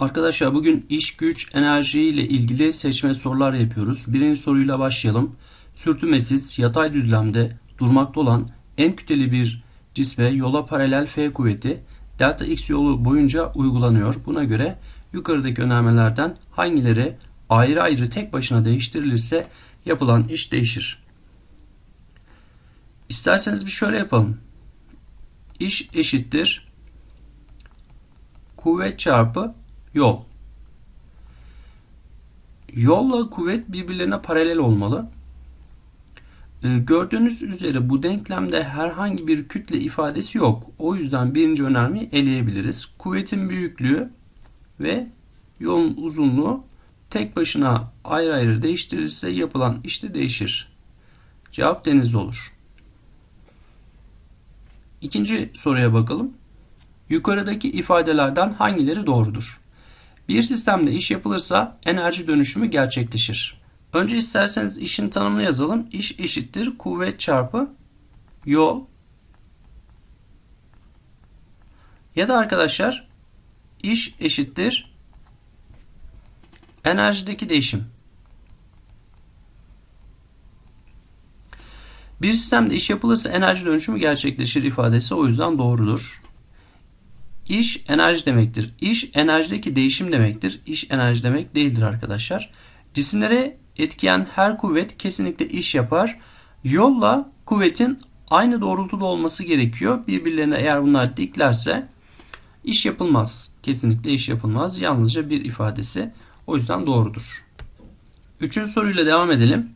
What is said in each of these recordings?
Arkadaşlar bugün iş güç enerji ile ilgili seçme sorular yapıyoruz. Birinci soruyla başlayalım. Sürtünmesiz yatay düzlemde durmakta olan M kütleli bir cisme yola paralel F kuvveti delta x yolu boyunca uygulanıyor. Buna göre yukarıdaki önermelerden hangileri ayrı ayrı tek başına değiştirilirse yapılan iş değişir. İsterseniz bir şöyle yapalım. İş eşittir kuvvet çarpı yol. Yolla kuvvet birbirlerine paralel olmalı. Ee, gördüğünüz üzere bu denklemde herhangi bir kütle ifadesi yok. O yüzden birinci önermeyi eleyebiliriz. Kuvvetin büyüklüğü ve yolun uzunluğu tek başına ayrı ayrı değiştirilirse yapılan işte değişir. Cevap deniz olur. İkinci soruya bakalım. Yukarıdaki ifadelerden hangileri doğrudur? Bir sistemde iş yapılırsa enerji dönüşümü gerçekleşir. Önce isterseniz işin tanımını yazalım. İş eşittir kuvvet çarpı yol. Ya da arkadaşlar iş eşittir enerjideki değişim. Bir sistemde iş yapılırsa enerji dönüşümü gerçekleşir ifadesi o yüzden doğrudur. İş enerji demektir. İş enerjideki değişim demektir. İş enerji demek değildir arkadaşlar. Cisimlere etkiyen her kuvvet kesinlikle iş yapar. Yolla kuvvetin aynı doğrultuda olması gerekiyor. Birbirlerine eğer bunlar diklerse iş yapılmaz. Kesinlikle iş yapılmaz. Yalnızca bir ifadesi. O yüzden doğrudur. Üçüncü soruyla devam edelim.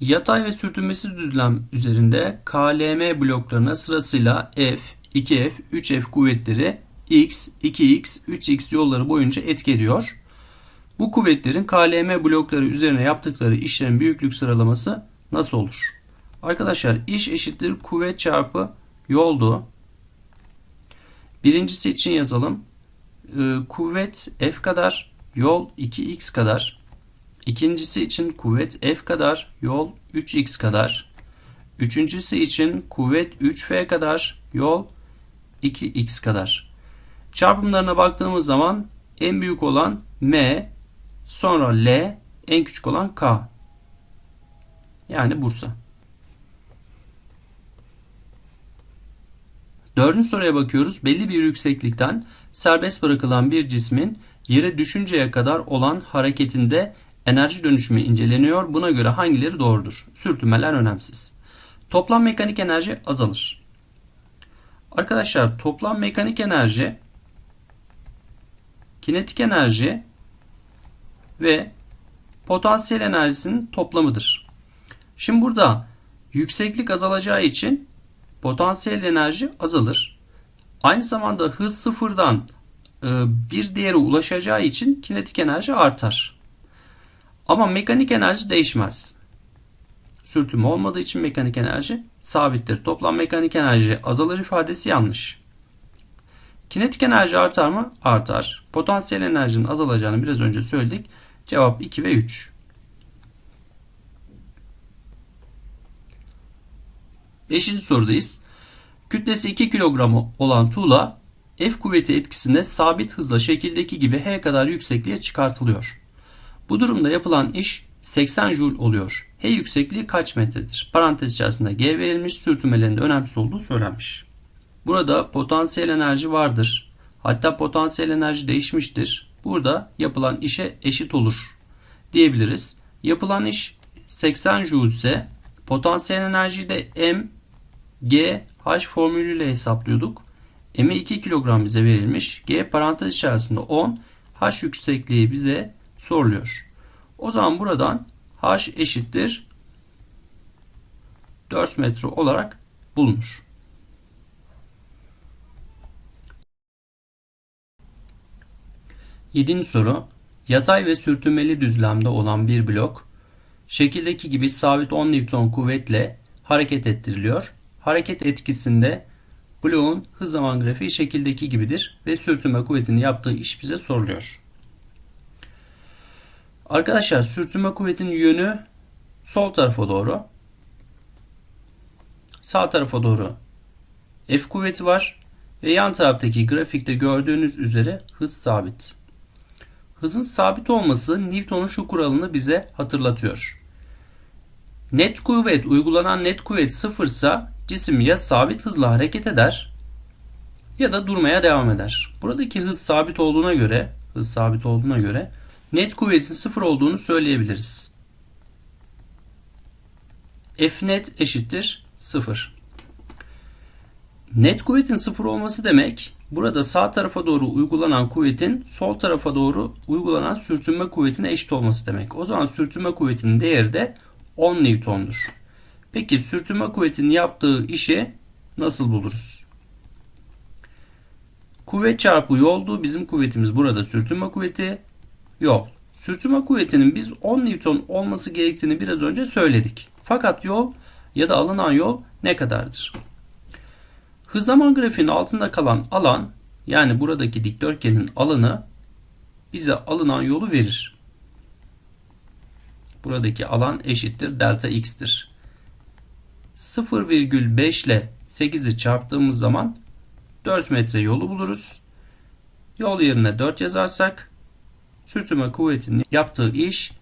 Yatay ve sürtünmesiz düzlem üzerinde KLM bloklarına sırasıyla F, 2F, 3F kuvvetleri X, 2X, 3X yolları boyunca etki ediyor. Bu kuvvetlerin KLM blokları üzerine yaptıkları işlerin büyüklük sıralaması nasıl olur? Arkadaşlar iş eşittir kuvvet çarpı yoldu. Birincisi için yazalım. Ee, kuvvet F kadar, yol 2X kadar. İkincisi için kuvvet F kadar, yol 3X kadar. Üçüncüsü için kuvvet 3F kadar, yol 2x kadar. Çarpımlarına baktığımız zaman en büyük olan M, sonra L, en küçük olan K. Yani Bursa. Dördüncü soruya bakıyoruz. Belli bir yükseklikten serbest bırakılan bir cismin yere düşünceye kadar olan hareketinde enerji dönüşümü inceleniyor. Buna göre hangileri doğrudur? Sürtünmeler önemsiz. Toplam mekanik enerji azalır. Arkadaşlar toplam mekanik enerji, kinetik enerji ve potansiyel enerjisinin toplamıdır. Şimdi burada yükseklik azalacağı için potansiyel enerji azalır. Aynı zamanda hız sıfırdan e, bir değere ulaşacağı için kinetik enerji artar. Ama mekanik enerji değişmez. Sürtünme olmadığı için mekanik enerji sabittir. Toplam mekanik enerji azalır ifadesi yanlış. Kinetik enerji artar mı? Artar. Potansiyel enerjinin azalacağını biraz önce söyledik. Cevap 2 ve 3. Beşinci sorudayız. Kütlesi 2 kilogram olan tuğla F kuvveti etkisinde sabit hızla şekildeki gibi H kadar yüksekliğe çıkartılıyor. Bu durumda yapılan iş 80 Joule oluyor. H yüksekliği kaç metredir? Parantez içerisinde G verilmiş sürtünmelerinde önemsiz olduğu söylenmiş. Burada potansiyel enerji vardır. Hatta potansiyel enerji değişmiştir. Burada yapılan işe eşit olur diyebiliriz. Yapılan iş 80 Joule ise potansiyel enerjiyi de M, G, H formülüyle hesaplıyorduk. M'e 2 kilogram bize verilmiş. G parantez içerisinde 10. H yüksekliği bize soruluyor. O zaman buradan h eşittir 4 metre olarak bulunur. Yedinci soru. Yatay ve sürtünmeli düzlemde olan bir blok şekildeki gibi sabit 10 Newton kuvvetle hareket ettiriliyor. Hareket etkisinde bloğun hız zaman grafiği şekildeki gibidir ve sürtünme kuvvetinin yaptığı iş bize soruluyor. Arkadaşlar sürtünme kuvvetinin yönü sol tarafa doğru. Sağ tarafa doğru F kuvveti var. Ve yan taraftaki grafikte gördüğünüz üzere hız sabit. Hızın sabit olması Newton'un şu kuralını bize hatırlatıyor. Net kuvvet, uygulanan net kuvvet sıfırsa cisim ya sabit hızla hareket eder ya da durmaya devam eder. Buradaki hız sabit olduğuna göre, hız sabit olduğuna göre net kuvvetin sıfır olduğunu söyleyebiliriz. F net eşittir sıfır. Net kuvvetin sıfır olması demek burada sağ tarafa doğru uygulanan kuvvetin sol tarafa doğru uygulanan sürtünme kuvvetine eşit olması demek. O zaman sürtünme kuvvetinin değeri de 10 Newton'dur. Peki sürtünme kuvvetinin yaptığı işi nasıl buluruz? Kuvvet çarpı yoldu. Bizim kuvvetimiz burada sürtünme kuvveti. Yol. Sürtünme kuvvetinin biz 10 Newton olması gerektiğini biraz önce söyledik. Fakat yol ya da alınan yol ne kadardır? Hız zaman grafiğinin altında kalan alan yani buradaki dikdörtgenin alanı bize alınan yolu verir. Buradaki alan eşittir delta x'tir. 0,5 ile 8'i çarptığımız zaman 4 metre yolu buluruz. Yol yerine 4 yazarsak sürtünme kuvvetinin yaptığı iş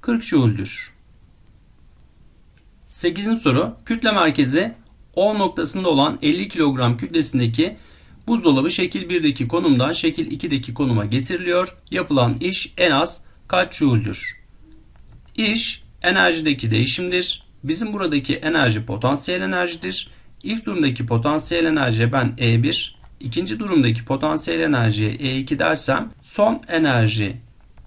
40 Joule'dür. 8. soru kütle merkezi O noktasında olan 50 kilogram kütlesindeki buzdolabı şekil 1'deki konumdan şekil 2'deki konuma getiriliyor. Yapılan iş en az kaç Joule'dür? İş enerjideki değişimdir. Bizim buradaki enerji potansiyel enerjidir. İlk durumdaki potansiyel enerjiye ben E1, ikinci durumdaki potansiyel enerjiye E2 dersem son enerji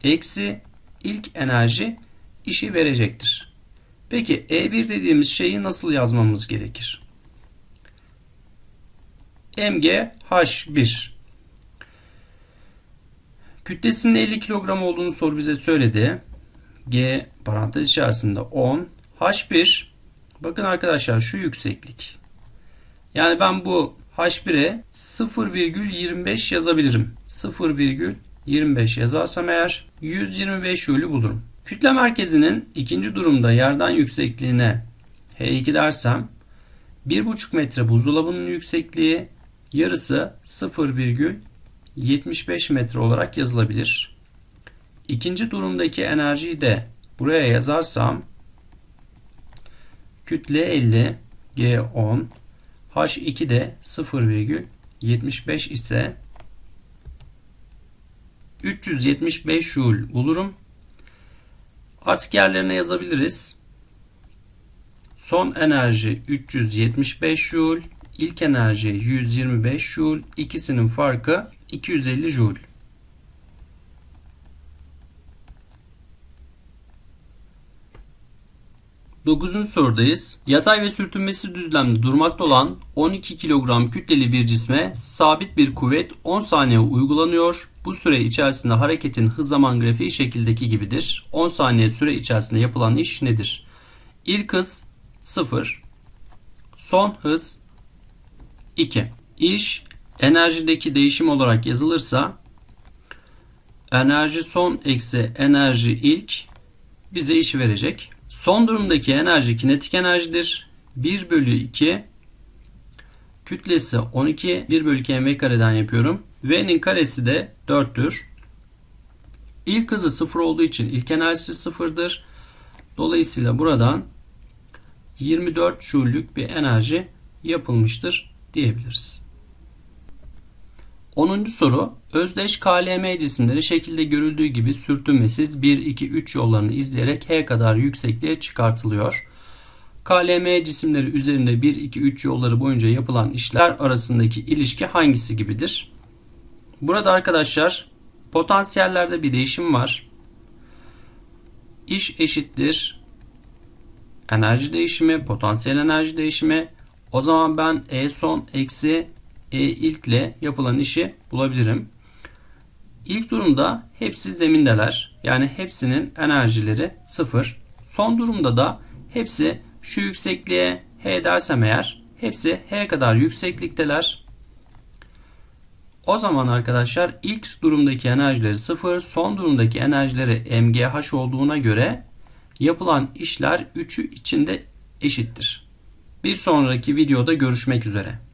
eksi ilk enerji işi verecektir. Peki E1 dediğimiz şeyi nasıl yazmamız gerekir? MgH1 Kütlesinin 50 kilogram olduğunu soru bize söyledi. G parantez içerisinde 10. H1 bakın arkadaşlar şu yükseklik. Yani ben bu H1'e 0,25 yazabilirim. 0,25 yazarsam eğer 125 Joule bulurum. Kütle merkezinin ikinci durumda yerden yüksekliğine H2 dersem 1,5 metre buzdolabının yüksekliği yarısı 0,75 metre olarak yazılabilir. İkinci durumdaki enerjiyi de buraya yazarsam kütle 50 G10 H2 de 0,75 ise 375 Joule bulurum. Artık yerlerine yazabiliriz. Son enerji 375 Joule, ilk enerji 125 Joule, ikisinin farkı 250 Joule. Dokuzuncu sorudayız. Yatay ve sürtünmesi düzlemde durmakta olan 12 kilogram kütleli bir cisme sabit bir kuvvet 10 saniye uygulanıyor. Bu süre içerisinde hareketin hız zaman grafiği şekildeki gibidir. 10 saniye süre içerisinde yapılan iş nedir? İlk hız 0. Son hız 2. İş enerjideki değişim olarak yazılırsa enerji son eksi enerji ilk bize işi verecek. Son durumdaki enerji kinetik enerjidir. 1 bölü 2 kütlesi 12 1 bölü 2 mv kareden yapıyorum. V'nin karesi de 4'tür. İlk hızı 0 olduğu için ilk enerjisi 0'dır. Dolayısıyla buradan 24 Joule'lük bir enerji yapılmıştır diyebiliriz. 10. soru özdeş KLM cisimleri şekilde görüldüğü gibi sürtünmesiz 1, 2, 3 yollarını izleyerek H kadar yüksekliğe çıkartılıyor. KLM cisimleri üzerinde 1, 2, 3 yolları boyunca yapılan işler arasındaki ilişki hangisi gibidir? Burada arkadaşlar potansiyellerde bir değişim var. İş eşittir enerji değişimi, potansiyel enerji değişimi. O zaman ben E son eksi E ilkle yapılan işi bulabilirim. İlk durumda hepsi zemindeler. Yani hepsinin enerjileri sıfır. Son durumda da hepsi şu yüksekliğe H dersem eğer hepsi H kadar yükseklikteler. O zaman arkadaşlar ilk durumdaki enerjileri sıfır, son durumdaki enerjileri MGH olduğuna göre yapılan işler üçü içinde eşittir. Bir sonraki videoda görüşmek üzere.